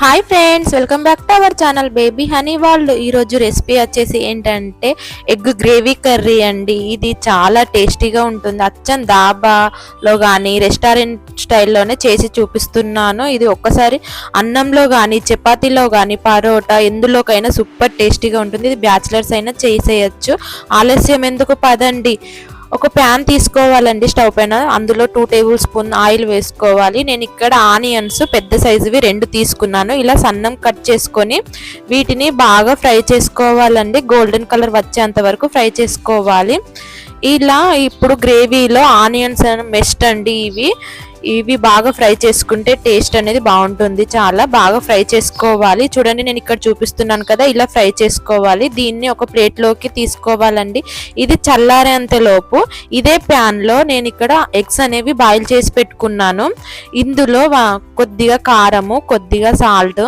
Hi friends welcome back to our channel baby honey వాళ్ళు ఈరోజు recipe వచ్చేసి ఏంటంటే ఎగ్ గ్రేవీ కర్రీ అండి. ఇది చాలా టేస్టీగా ఉంటుంది. అచ్చం దాబాలో కానీ రెస్టారెంట్ స్టైల్లోనే చేసి చూపిస్తున్నాను. ఇది ఒక్కసారి అన్నంలో కానీ చపాతీలో కానీ పరోటా ఎందులోకైనా సూపర్ టేస్టీగా ఉంటుంది. ఇది బ్యాచిలర్స్ అయినా చేసేయచ్చు. ఆలస్యం ఎందుకు పదండి? ఒక ప్యాన్ తీసుకోవాలండి స్టవ్ పైన. అందులో టూ టేబుల్ స్పూన్ ఆయిల్ వేసుకోవాలి. నేను ఇక్కడ ఆనియన్స్ పెద్ద సైజువి రెండు తీసుకున్నాను. ఇలా సన్నం కట్ చేసుకొని వీటిని బాగా ఫ్రై చేసుకోవాలండి. గోల్డెన్ కలర్ వచ్చేంత వరకు ఫ్రై చేసుకోవాలి. ఇలా ఇప్పుడు గ్రేవీలో ఆనియన్స్ మెస్ట్ అండి ఇవి. ఇవి బాగా ఫ్రై చేసుకుంటే టేస్ట్ అనేది బాగుంటుంది. చాలా బాగా ఫ్రై చేసుకోవాలి. చూడండి నేను ఇక్కడ చూపిస్తున్నాను కదా ఇలా ఫ్రై చేసుకోవాలి. దీన్ని ఒక ప్లేట్లోకి తీసుకోవాలండి. ఇది చల్లారేంతలోపు ఇదే ప్యాన్లో నేను ఇక్కడ ఎగ్స్ అనేవి బాయిల్ చేసి పెట్టుకున్నాను. ఇందులో కొద్దిగా కారము కొద్దిగా సాల్ట్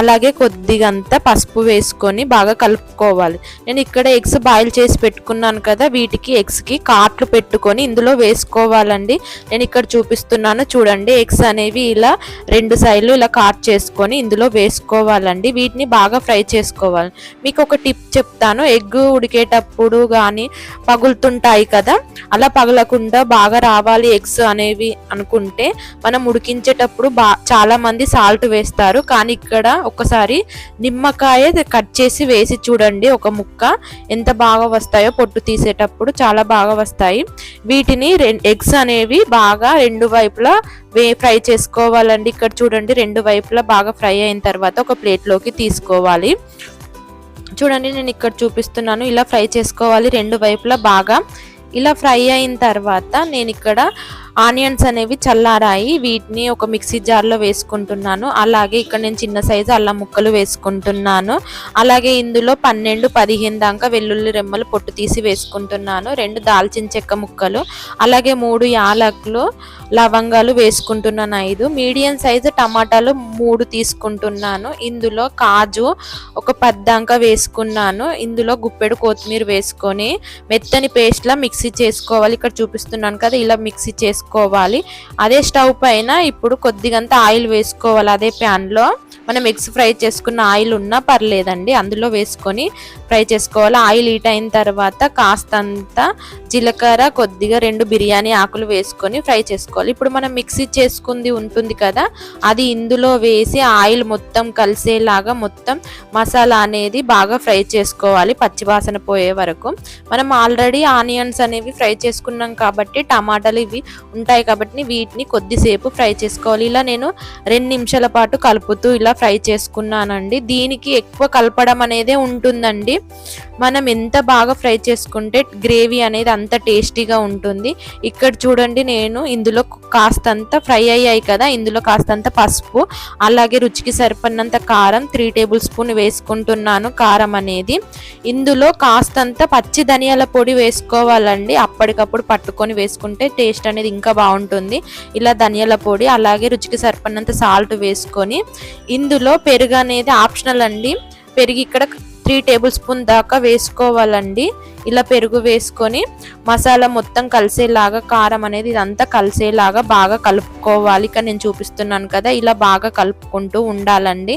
అలాగే కొద్దిగా అంతా పసుపు వేసుకొని బాగా కలుపుకోవాలి. నేను ఇక్కడ ఎగ్స్ బాయిల్ చేసి పెట్టుకున్నాను కదా వీటికి ఎగ్స్కి కాట్లు పెట్టుకొని ఇందులో వేసుకోవాలండి. నేను ఇక్కడ చూపిస్తున్నాను. చూడండి. ఎగ్స్ అనేవి ఇలా రెండు సైడ్లు ఇలా కాట్ చేసుకొని ఇందులో వేసుకోవాలండి. వీటిని బాగా ఫ్రై చేసుకోవాలి. మీకు ఒక టిప్ చెప్తాను. ఎగ్ ఉడికేటప్పుడు కానీ పగులుతుంటాయి కదా అలా పగలకుండా బాగా రావాలి ఎగ్స్ అనేవి అనుకుంటే మనం ఉడికించేటప్పుడు బా చాలా మంది సాల్ట్ వేస్తారు. కానీ ఇక్కడ ఒకసారి నిమ్మకాయ కట్ చేసి వేసి చూడండి. ఒక ముక్క ఎంత బాగా వస్తాయో పొట్టు తీసేటప్పుడు చాలా బాగా వస్తాయి. వీటిని ఎగ్స్ అనేవి బాగా రెండు వైపులా వే ఫ్రై చేసుకోవాలండి. ఇక్కడ చూడండి రెండు వైపులా బాగా ఫ్రై అయిన తర్వాత ఒక ప్లేట్లోకి తీసుకోవాలి. చూడండి నేను ఇక్కడ చూపిస్తున్నాను. ఇలా ఫ్రై చేసుకోవాలి. రెండు వైపులా బాగా ఇలా ఫ్రై అయిన తర్వాత నేను ఇక్కడ ఆనియన్స్ అనేవి చల్లారాయి వీటిని ఒక మిక్సీ జార్లో వేసుకుంటున్నాను. అలాగే ఇక్కడ నేను చిన్న సైజు అల్లం ముక్కలు వేసుకుంటున్నాను. అలాగే ఇందులో పన్నెండు పదిహేను దాకా వెల్లుల్లి రెమ్మలు పొట్టు తీసి వేసుకుంటున్నాను. రెండు దాల్చిన చెక్క ముక్కలు అలాగే మూడు యాలకులు లవంగాలు వేసుకుంటున్నాను ఐదు. మీడియం సైజు టమాటాలు మూడు తీసుకుంటున్నాను. ఇందులో కాజు ఒక పద్దాంక వేసుకున్నాను. ఇందులో గుప్పెడు కొత్తిమీర వేసుకొని మెత్తని పేస్ట్లా మిక్సీ చేసుకోవాలి. ఇక్కడ చూపిస్తున్నాను కదా ఇలా మిక్సీ చేసుకో వేసుకోవాలి. అదే స్టవ్ పైన ఇప్పుడు కొద్దిగంత ఆయిల్ వేసుకోవాలి. అదే ప్యాన్లో. మనం ఎగ్స్ ఫ్రై చేసుకున్న ఆయిల్ ఉన్నా పర్లేదండి. అందులో వేసుకొని ఫ్రై చేసుకోవాలి. ఆయిల్ హీట్ అయిన తర్వాత కాస్తంత జీలకర్ర కొద్దిగా రెండు బిర్యానీ ఆకులు వేసుకొని ఫ్రై చేసుకోవాలి. ఇప్పుడు మనం మిక్సీ చేసుకుంది ఉంటుంది కదా అది ఇందులో వేసి ఆయిల్ మొత్తం కలిసేలాగా మొత్తం మసాలా అనేది బాగా ఫ్రై చేసుకోవాలి పచ్చివాసన పోయే వరకు. మనం ఆల్రెడీ ఆనియన్స్ అనేవి ఫ్రై చేసుకున్నాం కాబట్టి టమాటాలు ఇవి ఉంటాయి కాబట్టి వీటిని కొద్దిసేపు ఫ్రై చేసుకోవాలి. ఇలా నేను రెండు నిమిషాల పాటు కలుపుతూ ఇలా ఫ్రై చేసుకున్నానండి. దీనికి ఎక్కువ కలపడం అనేదే ఉంటుందండి. మనం ఎంత బాగా ఫ్రై చేసుకుంటే గ్రేవీ అనేది అంత టేస్టీగా ఉంటుంది. ఇక్కడ చూడండి నేను ఇందులో కాస్తంత ఫ్రై అయ్యాయి కదా ఇందులో కాస్తంత పసుపు అలాగే రుచికి సరిపడినంత కారం త్రీ టేబుల్ స్పూన్ వేసుకుంటున్నాను కారం అనేది. ఇందులో కాస్తంత పచ్చి ధనియాల పొడి వేసుకోవాలండి. అప్పటికప్పుడు పట్టుకొని వేసుకుంటే టేస్ట్ అనేది ఇంకా బాగుంటుంది. ఇలా ధనియాల పొడి అలాగే రుచికి సరిపడినంత సాల్ట్ వేసుకొని ఇందులో పెరుగు అనేది ఆప్షనల్ అండి. పెరుగు ఇక్కడ త్రీ టేబుల్ స్పూన్ దాకా వేసుకోవాలండి. ఇలా పెరుగు వేసుకొని మసాలా మొత్తం కలిసేలాగా కారం అనేది ఇదంతా కలిసేలాగా బాగా కలుపుకోవాలి. ఇక్కడ నేను చూపిస్తున్నాను కదా ఇలా బాగా కలుపుకుంటూ ఉండాలండి.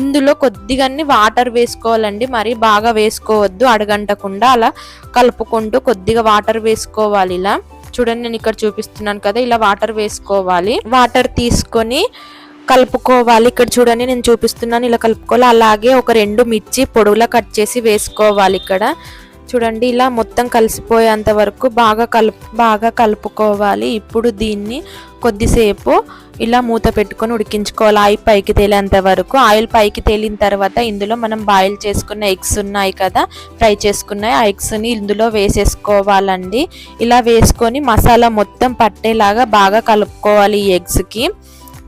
ఇందులో కొద్దిగాన్ని వాటర్ వేసుకోవాలండి. మరి బాగా వేసుకోవద్దు అడగంటకుండా అలా కలుపుకుంటూ కొద్దిగా వాటర్ వేసుకోవాలి ఇలా. చూడండి నేను ఇక్కడ చూపిస్తున్నాను కదా ఇలా వాటర్ వేసుకోవాలి. వాటర్ తీసుకొని కలుపుకోవాలి. ఇక్కడ చూడండి నేను చూపిస్తున్నాను ఇలా కలుపుకోవాలి. అలాగే ఒక రెండు మిర్చి పొడవులా కట్ చేసి వేసుకోవాలి ఇక్కడ. చూడండి ఇలా మొత్తం కలిసిపోయేంత వరకు బాగా కలుపు బాగా కలుపుకోవాలి. ఇప్పుడు దీన్ని కొద్దిసేపు ఇలా మూత పెట్టుకొని ఉడికించుకోవాలి. ఆయిల్ పైకి తేలేంత వరకు. ఆయిల్ పైకి తేలిన తర్వాత ఇందులో మనం బాయిల్ చేసుకున్న ఎగ్స్ ఉన్నాయి కదా ఫ్రై చేసుకున్న ఆ ఎగ్స్ని ఇందులో వేసేసుకోవాలండి. ఇలా వేసుకొని మసాలా మొత్తం పట్టేలాగా బాగా కలుపుకోవాలి ఈ ఎగ్స్కి.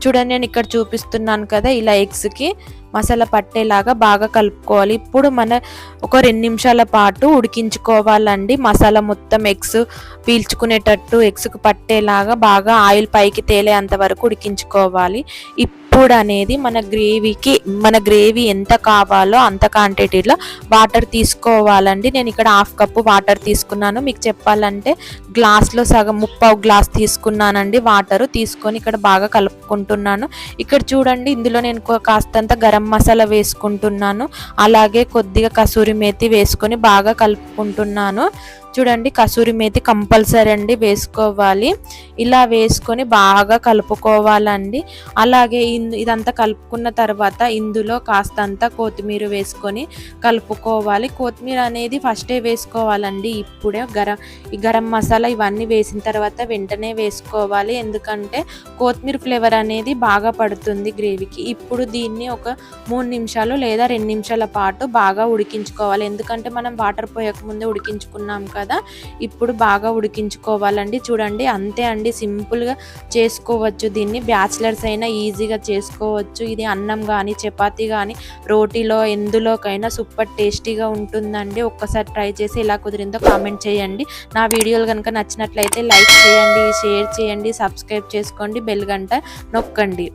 చూడండి నేను ఇక్కడ చూపిస్తున్నాను కదా ఇలా ఎగ్స్కి మసాలా పట్టేలాగా బాగా కలుపుకోవాలి. ఇప్పుడు మన ఒక రెండు నిమిషాల పాటు ఉడికించుకోవాలండి. మసాలా మొత్తం ఎగ్స్ పీల్చుకునేటట్టు ఎగ్స్కు పట్టేలాగా బాగా ఆయిల్ పైకి తేలే అంతవరకు ఉడికించుకోవాలి. ఇప్పుడు అనేది మన గ్రేవీకి మన గ్రేవీ ఎంత కావాలో అంత క్వాంటిటీలో వాటర్ తీసుకోవాలండి. నేను ఇక్కడ హాఫ్ కప్పు వాటర్ తీసుకున్నాను. మీకు చెప్పాలంటే గ్లాస్లో సగం ముప్పావు గ్లాస్ తీసుకున్నానండి వాటరు తీసుకొని ఇక్కడ బాగా కలుపుకుంటున్నాను. ఇక్కడ చూడండి ఇందులో నేను కాస్తంత గరం మసాలా వేసుకుంటున్నాను. అలాగే కొద్దిగా కసూరి మేతి వేసుకొని బాగా కలుపుకుంటున్నాను. చూడండి కసూరి మేతి కంపల్సరీ అండి వేసుకోవాలి. ఇలా వేసుకొని బాగా కలుపుకోవాలండి. అలాగే ఇన్- ఇదంతా కలుపుకున్న తర్వాత ఇందులో కాస్తంత కొత్తిమీర వేసుకొని కలుపుకోవాలి. కొత్తిమీర అనేది ఫస్టే వేసుకోవాలండి. ఇప్పుడే గరం ఈ గరం మసాలా ఇవన్నీ వేసిన తర్వాత వెంటనే వేసుకోవాలి. ఎందుకంటే కొత్తిమీర ఫ్లేవర్ అనేది బాగా పడుతుంది గ్రేవీకి. ఇప్పుడు దీన్ని ఒక మూడు నిమిషాలు లేదా రెండు నిమిషాల పాటు బాగా ఉడికించుకోవాలి. ఎందుకంటే మనం వాటర్ పోయక ముందే ఉడికించుకున్నాం కదా. ఇప్పుడు బాగా ఉడికించుకోవాలండి. చూడండి అంతే అండి. సింపుల్గా చేసుకోవచ్చు దీన్ని. బ్యాచిలర్స్ అయినా ఈజీగా చేసుకోవచ్చు. ఇది అన్నం కానీ చపాతీ కానీ రోటీలో ఎందులోకైనా సూపర్ టేస్టీగా ఉంటుందండి. ఒక్కసారి ట్రై చేసి ఎలా కుదిరిందో కామెంట్ చేయండి. నా వీడియోలు కనుక నచ్చినట్లయితే లైక్ చేయండి షేర్ చేయండి సబ్స్క్రైబ్ చేసుకోండి బెల్ గంట నొక్కండి.